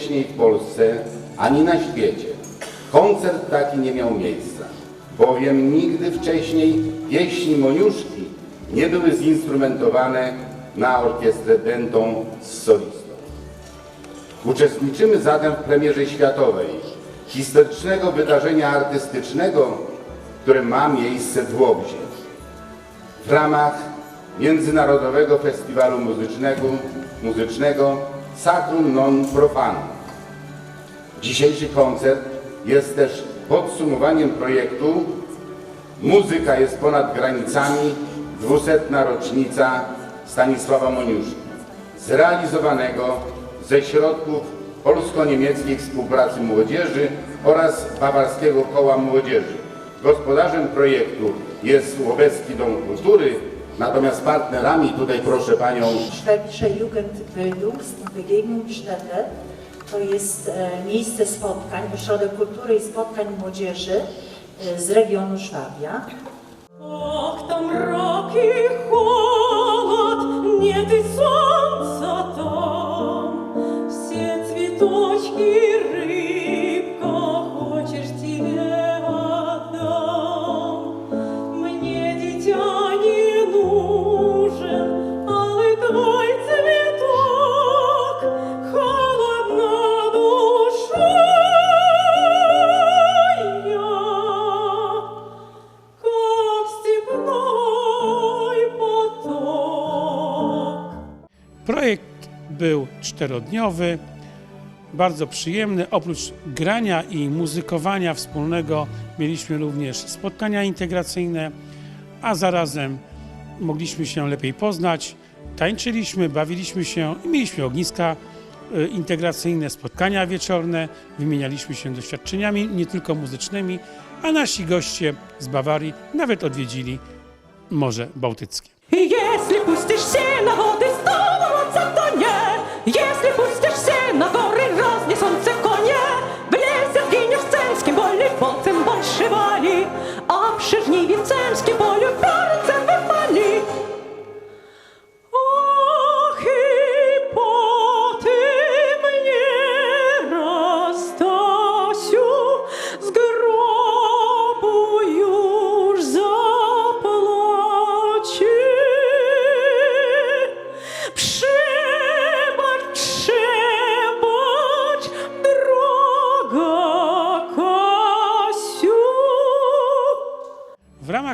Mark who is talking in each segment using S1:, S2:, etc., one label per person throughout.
S1: wcześniej w Polsce ani na świecie koncert taki nie miał miejsca, bowiem nigdy wcześniej pieśni Moniuszki nie były zinstrumentowane na orkiestrę dętą z solistą. Uczestniczymy zatem w premierze światowej historycznego wydarzenia artystycznego, które ma miejsce w Łobzie. W ramach Międzynarodowego Festiwalu Muzycznego, muzycznego Sacrum Non Profanum. Dzisiejszy koncert jest też podsumowaniem projektu Muzyka jest ponad granicami 200. rocznica Stanisława Moniuszki, zrealizowanego ze środków polsko-niemieckiej współpracy młodzieży oraz Bawarskiego Koła Młodzieży. Gospodarzem projektu jest Łobecki Dom Kultury, natomiast partnerami tutaj proszę Panią
S2: Schwäbische Jugendbildungs- und Begegnungsstätte to jest e, miejsce spotkań, ośrodek kultury i spotkań młodzieży e, z regionu Szwabia.
S3: Och, tam mrok i nie ty
S4: Projekt był czterodniowy, bardzo przyjemny. Oprócz grania i muzykowania wspólnego mieliśmy również spotkania integracyjne, a zarazem mogliśmy się lepiej poznać. Tańczyliśmy, bawiliśmy się i mieliśmy ogniska y, integracyjne, spotkania wieczorne, wymienialiśmy się doświadczeniami nie tylko muzycznymi, a nasi goście z Bawarii nawet odwiedzili Morze Bałtyckie.
S3: Jeśli puścisz
S4: się na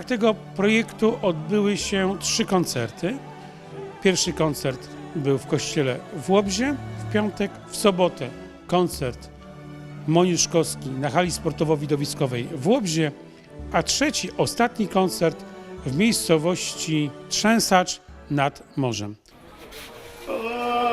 S4: tego projektu odbyły się trzy koncerty. Pierwszy koncert był w kościele w Łobzie w piątek, w sobotę koncert Moniuszkowski na hali sportowo-widowiskowej w Łobzie, a trzeci, ostatni koncert w miejscowości Trzęsacz nad morzem.
S5: A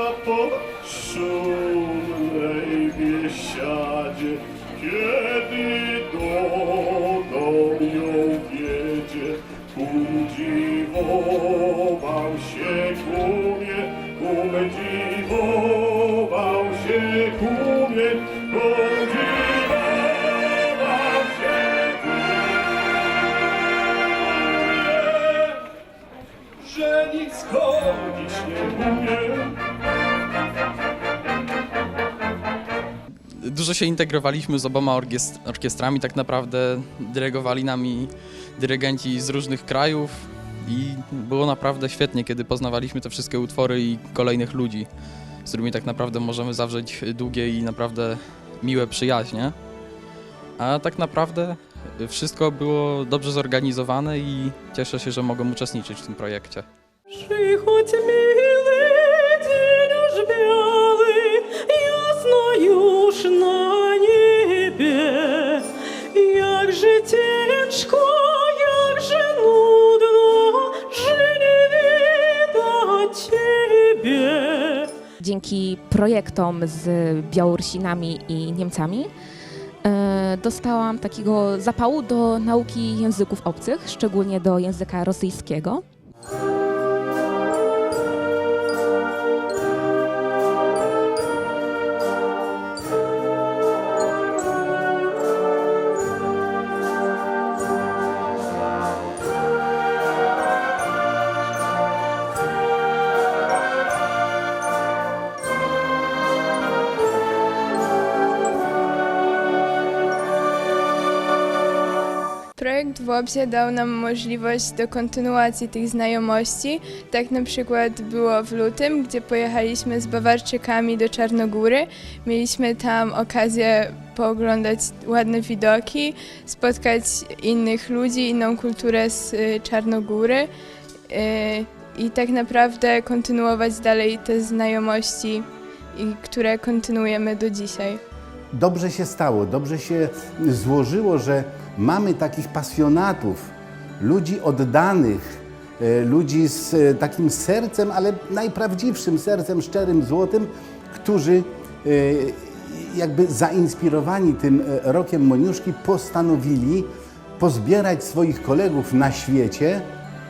S6: Dużo się integrowaliśmy z oboma orkiest- orkiestrami, tak naprawdę dyrygowali nami dyrygenci z różnych krajów i było naprawdę świetnie, kiedy poznawaliśmy te wszystkie utwory i kolejnych ludzi, z którymi tak naprawdę możemy zawrzeć długie i naprawdę miłe przyjaźnie. A tak naprawdę wszystko było dobrze zorganizowane i cieszę się, że mogę uczestniczyć w tym projekcie.
S3: Przychodź miły Jakże ciężko, jakże nudno, że nie widać ciebie.
S7: dzięki projektom z Białorusinami i Niemcami e, dostałam takiego zapału do nauki języków obcych, szczególnie do języka rosyjskiego.
S8: Projekt w Łobzie dał nam możliwość do kontynuacji tych znajomości. Tak na przykład było w lutym, gdzie pojechaliśmy z Bawarczykami do Czarnogóry. Mieliśmy tam okazję pooglądać ładne widoki, spotkać innych ludzi, inną kulturę z y, Czarnogóry y, i tak naprawdę kontynuować dalej te znajomości, które kontynuujemy do dzisiaj.
S9: dobrze się stało, dobrze się złożyło, że mamy takich pasjonatów, ludzi oddanych, e, ludzi z e, takim sercem, ale najprawdziwszym sercem, szczerym, złotym, którzy e, jakby zainspirowani tym rokiem Moniuszki postanowili pozbierać swoich kolegów na świecie,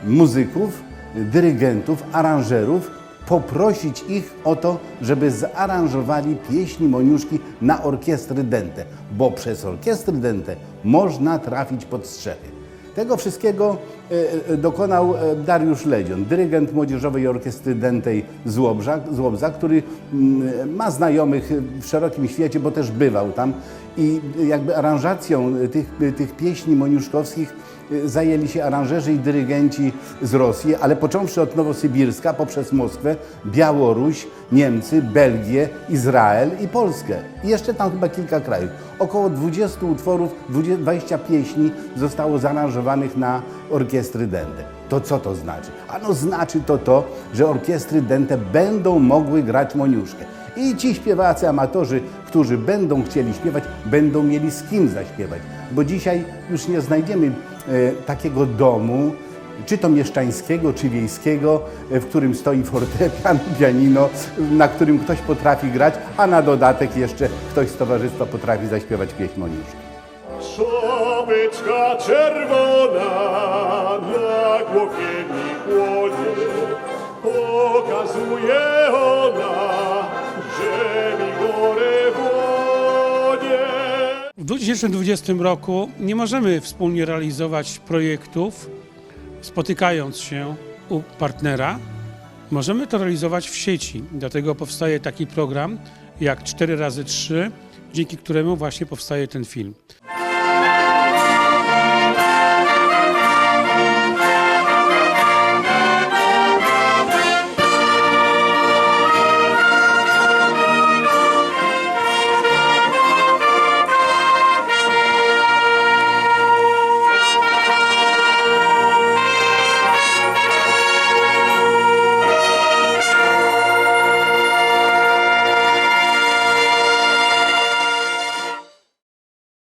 S9: muzyków, dyrygentów, aranżerów, poprosić ich o to, żeby zaaranżowali pieśni Moniuszki na orkiestry dente, bo przez orkiestry dente można trafić pod strzechy. Tego wszystkiego e, e, dokonał e, Dariusz Ledzion, dyrygent Młodzieżowej Orkiestry Dentej z Łobza, z Łobza który mm, ma znajomych w szerokim świecie, bo też bywał tam i jakby aranżacją tych, tych pieśni moniuszkowskich zajęli się aranżerzy i dyrygenci z Rosji, ale począwszy od Nowosybirska, poprzez Moskwę, Białoruś, Niemcy, Belgię, Izrael i Polskę. I jeszcze tam chyba kilka krajów. Około 20 utworów, 20 20 pieśni zostało zaaranżowanych na orkiestry dente. To co to znaczy? Ano znaczy to to, że orkiestry dente będą mogły grać Moniuszkę. I ci śpiewacy, amatorzy, którzy będą chcieli śpiewać, będą mieli z kim zaśpiewać. Bo dzisiaj już nie znajdziemy e, takiego domu, czy to mieszczańskiego, czy wiejskiego, e, w którym stoi fortepian, pianino, na którym ktoś potrafi grać, a na dodatek jeszcze ktoś z towarzystwa potrafi zaśpiewać pieśń Moniuszki.
S5: Szopeczka czerwona na głowie mi pokazuje ona,
S4: W 2020 roku nie możemy wspólnie realizować projektów spotykając się u partnera. Możemy to realizować w sieci. Dlatego powstaje taki program jak 4x3, dzięki któremu właśnie powstaje ten film.